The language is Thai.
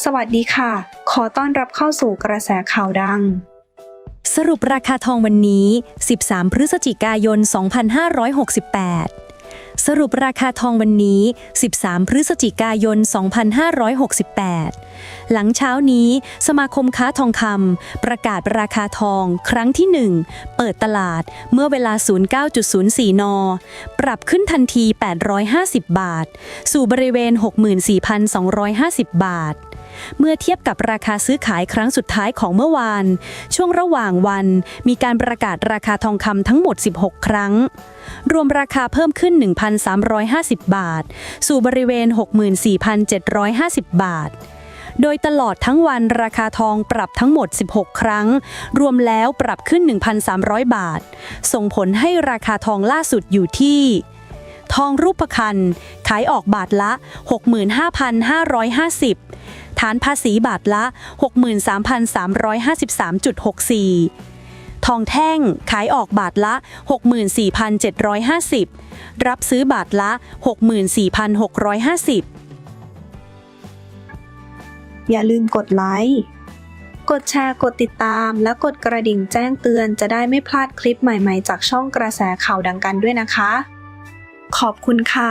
สวัสดีค่ะ ขอต้อนรับเข้าสู่กระแสข่าวดัง สรุปราคาทองวันนี้ 13 พฤศจิกายน 2568 สรุปราคาทองวันนี้ 13 พฤศจิกายน 2568 หลังเช้านี้ สมาคมค้าทองคำประกาศราคาทองครั้งที่ 1 เปิดตลาดเมื่อเวลา 09.04 น ปรับขึ้นทันที 850 บาท สู่บริเวณ 64,250 บาท เมื่อเทียบกับราคาซื้อขายครั้งสุดท้ายของเมื่อวาน ช่วงระหว่างวันมีการประกาศราคาทองคำทั้งหมด 16 ครั้ง รวมราคาเพิ่มขึ้น 1,350 บาท สู่บริเวณ 64,750 บาทโดยตลอดทั้งวันราคาทองปรับทั้งหมด 16 ครั้ง รวมแล้วปรับขึ้น 1,300 บาท ส่งผลให้ราคาทองล่าสุดอยู่ที่ ทองรูปพรรณขายออกบาทละ 65,550 ฐานภาษีบาทละ 63,353.64 ทองแท่งขายออกบาทละ 64,750 รับซื้อบาทละ 64,650 อย่าลืมกดไลค์กดแชร์ กดติดตาม และกดกระดิ่งแจ้งเตือนจะได้ไม่พลาดคลิปใหม่ๆ จากช่องกระแสข่าวดังกันด้วยนะคะ ขอบคุณค่ะ